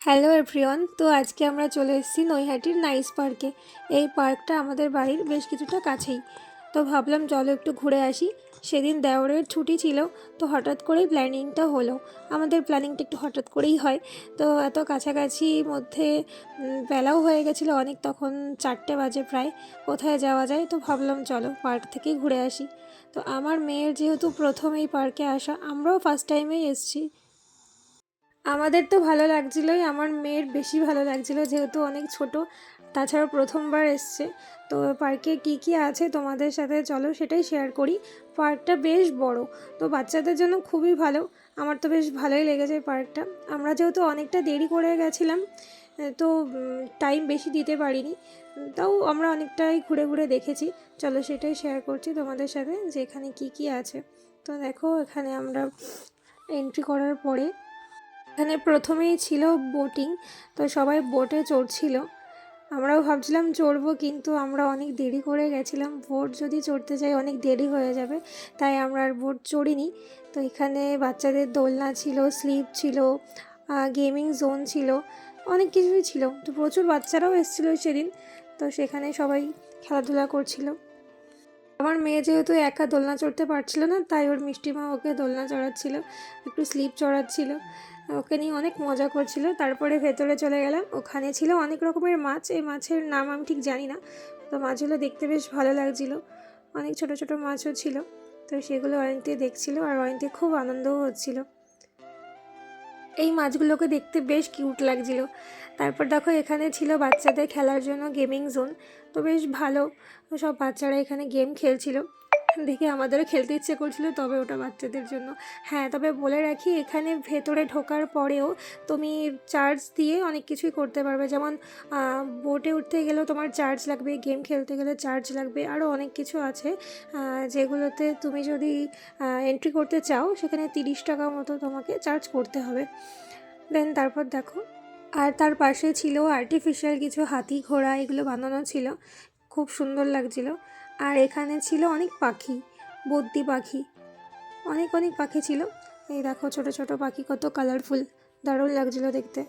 Hello everyone তো আজকে আমরা চলে এসেছি নৈহাটির নাইস পার্কে। এই পার্কটা আমাদের বাড়ির বেশ কিছুটা কাছেই। তো ভাবলাম চলো একটু ঘুরে আসি। সেদিন দেওরের ছুটি ছিল, তো হঠাৎ করেই প্ল্যানিংটা হলো। আমাদের প্ল্যানিংটা একটু হঠাৎ করেই হয়। তো এত কাছাকাছি মধ্যে বেলাও হয়ে গেছিল অনেক, তখন চারটে বাজে প্রায়। কোথায় যাওয়া যায়? তো ভাবলাম চলো পার্ক থেকেই ঘুরে আসি। তো আমার মেয়ের যেহেতু প্রথম এই পার্কে আসা, আমরাও ফার্স্ট টাইমেই এসছি। আমাদের তো ভালো লাগছিলোই, আমার মেয়ের বেশি ভালো লাগছিল, যেহেতু অনেক ছোট। তাছাড়া প্রথমবার এসছে। তো পার্কে কি কি আছে তোমাদের সাথে চলো সেটাই শেয়ার করি। পার্কটা বেশ বড়, তো বাচ্চাদের জন্য খুবই ভালো। আমার তো বেশ ভালোই লেগেছে পার্কটা। আমরা যেহেতু অনেকটা দেরি করে গেছিলাম, তো টাইম বেশি দিতে পারিনি। তাও আমরা অনেকটাই ঘুরে ঘুরে দেখেছি। চলো সেটাই শেয়ার করছি তোমাদের সাথে যে এখানে কী কী আছে। তো দেখো, এখানে আমরা এন্ট্রি করার পরে, এখানে প্রথমেই ছিল বোটিং তো সবাই বোটে চড়ছিল। আমরাও ভাবছিলাম চড়বো, কিন্তু আমরা অনেক দেরি করে গেছিলাম। বোট যদি চড়তে যাই অনেক দেরি হয়ে যাবে, তাই আমরা আর বোট চড়িনি। তো এখানে বাচ্চাদের দোলনা ছিল, স্লিপ ছিল গেমিং জোন ছিল, অনেক কিছুই ছিল। তো প্রচুর বাচ্চারাও এসেছিল সেদিন। তো সেখানে সবাই খেলাধুলা করছিল। আমার মেয়ে যেহেতু একা দোলনা চড়তে পারছিল না, তাই ওর মিষ্টিমা ওকে দোলনা চড়াচ্ছিল, একটু স্লিপ চড়াচ্ছিল। ওকে নিয়ে অনেক মজা করছিল। তারপরে ভেতরে চলে গেলাম। ওখানে ছিল অনেক রকমের মাছ। এই মাছের নাম আমি ঠিক জানি না, তো মাছগুলো দেখতে বেশ ভালো লাগছিল। অনেক ছোট ছোট মাছও ছিল, তো সেগুলো অয়ন্তি দেখছিল আর অয়ন্তি খুব আনন্দও হচ্ছিল। এই মাছগুলোকে দেখতে বেশ কিউট লাগছিল। তারপর দেখো, এখানে ছিল বাচ্চাদের খেলার জন্য গেমিং জোন। তো বেশ ভালো, সব বাচ্চারা এখানে গেম খেলছিল। দেখে আমাদেরও খেলতে ইচ্ছে করছিল তবে ওটা বাচ্চাদের জন্য। হ্যাঁ তবে বলে রাখি, এখানে ভেতরে ঢোকার পরেও তুমি চার্জ দিয়ে অনেক কিছুই করতে পারবে। যেমন বোটে উঠতে গেলেও তোমার চার্জ লাগবে গেম খেলতে গেলে চার্জ লাগবে আরও অনেক কিছু আছে। যেগুলোতে তুমি যদি এন্ট্রি করতে চাও, সেখানে তিরিশ টাকা মতো তোমাকে চার্জ করতে হবে। দেন তারপর দেখো, আর তার পাশে ছিল আর্টিফিশিয়াল কিছু হাতি ঘোড়া, এগুলো বানানো ছিল। খুব সুন্দর লাগছিল। আর এখানে ছিল অনেক পাখি, বদ্যি পাখি। অনেক অনেক পাখি ছিল। এই দেখো ছোট ছোট পাখি কত কালারফুল দারুণ লাগছিল দেখতে।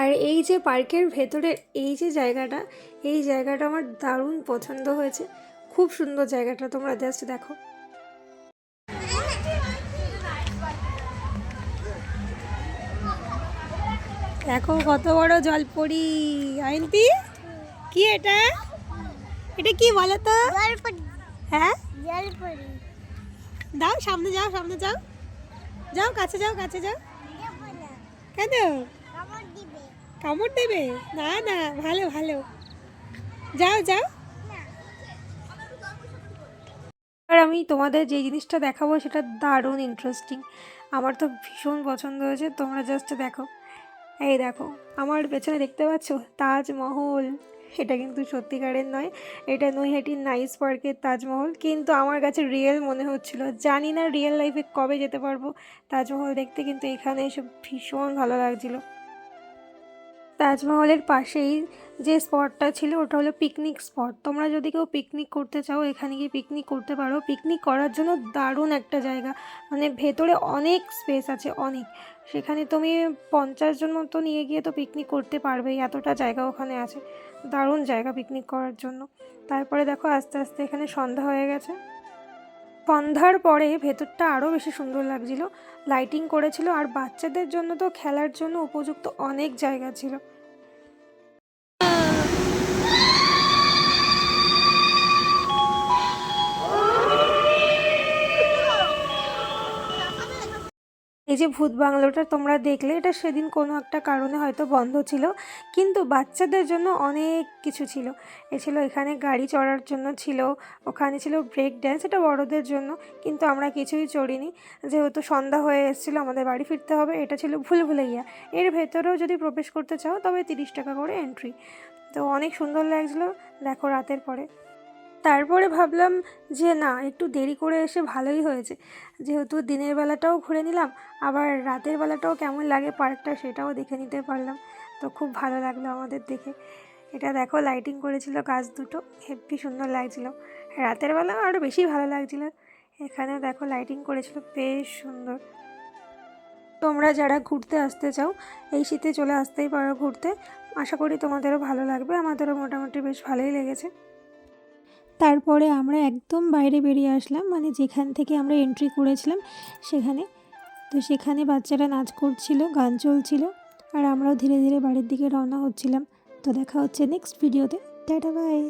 আর এই যে পার্কের ভেতরের এই যে জায়গাটা, এই জায়গাটা আমার দারুণ পছন্দ হয়েছে। খুব সুন্দর জায়গাটা, তোমরা জাস্ট দেখো। দেখো কত বড় জলপরি। আয়ন্তি কি এটা? এটা কি বলো তো? হ্যাঁ? দাও সামনে যাও সামনে যাও। যাও কাছে যাও কাছে যাও। কেন? কামড় দিবে। কামড় দেবে? না না ভালো ভালো। যাও যাও। আর আমি তোমাদের যে জিনিসটা দেখাবো সেটা দারুণ ইন্টারেস্টিং আমার তো ভীষণ পছন্দ হয়েছে তোমরা জাস্ট দেখো। এই দেখো, আমার পেছনে দেখতে পাচ্ছ? তাজমহল। এটা কিন্তু সত্যিকারের নয়। এটা নৈহাটির নাইস পার্কের তাজমহল। কিন্তু আমার কাছে রিয়েল মনে হচ্ছিল। জানি না রিয়েল লাইফে কবে যেতে পারব। তাজমহল দেখতে কিন্তু এখানে এসে ভীষণ ভালো লাগছিল। তাজমহলের পাশেই যে স্পটটা ছিল, ওটা হলো পিকনিক স্পট তোমরা যদি কেউ পিকনিক করতে চাও, এখানে গিয়ে পিকনিক করতে পারো। পিকনিক করার জন্য দারুণ একটা জায়গা। মানে ভেতরে অনেক স্পেস আছে, অনেক। সেখানে তুমি পঞ্চাশ জন মতো নিয়ে গিয়ে তো পিকনিক করতে পারবেই, এতটা জায়গা ওখানে আছে। দারুণ জায়গা পিকনিক করার জন্য। তারপরে দেখো আস্তে আস্তে এখানে সন্ধ্যা হয়ে গেছে। সন্ধ্যার পরে ভেতরটা আরও বেশি সুন্দর লাগছিল। লাইটিং করেছিল আর বাচ্চাদের জন্য তো খেলার জন্য উপযুক্ত অনেক জায়গা ছিল। এই যে ভূত বাংলোটা তোমরা দেখলে, এটা সেদিন কোনো একটা কারণে হয়তো বন্ধ ছিল, কিন্তু বাচ্চাদের জন্য অনেক কিছু ছিল। এ ছিল এখানে গাড়ি চড়ার জন্য ছিল, ওখানে ছিল ব্রেক ড্যান্স এটা বড়দের জন্য, কিন্তু আমরা কিছুই চড়িনি। যেহেতু সন্ধ্যা হয়ে এসেছিল, আমাদের বাড়ি ফিরতে হবে, এটা ছিল ভুল ভুলাইয়া এর ভেতরেও যদি প্রবেশ করতে চাও, তবে তিরিশ টাকা করে এন্ট্রি তো অনেক সুন্দর লাগছিল, দেখো রাতের পরে। তারপরে ভাবলাম যে না, একটু দেরি করে এসে ভালোই হয়েছে। যেহেতু দিনের বেলাটাও ঘুরে নিলাম, আবার রাতের বেলাটাও কেমন লাগে পার্কটা সেটাও দেখে নিতে পারলাম। তো খুব ভালো লাগল আমাদের দেখে। এটা দেখো লাইটিং করেছিল গাছ দুটো, হেব্বি সুন্দর লাগছিল। রাতের বেলা আরও বেশি ভালো লাগছিল। এখানে দেখো লাইটিং করেছিল, বেশ সুন্দর। তোমরা যারা ঘুরতে আসতে চাও, এই শীতে চলে আসতেই পারো ঘুরতে। আশা করি তোমাদেরও ভালো লাগবে, আমাদেরও মোটামুটি বেশ ভালোই লেগেছে। তারপরে আমরা একদম বাইরে বেরিয়ে আসলাম মানে যেখান থেকে আমরা এন্ট্রি করেছিলাম সেখানে। তো সেখানে বাচ্চারা নাচ করছিল, গান চলছিল, আর আমরাও ধীরে ধীরে বাড়ির দিকে রওনা হচ্ছিলাম। তো দেখা হচ্ছে নেক্সট ভিডিওতে টাটা বাই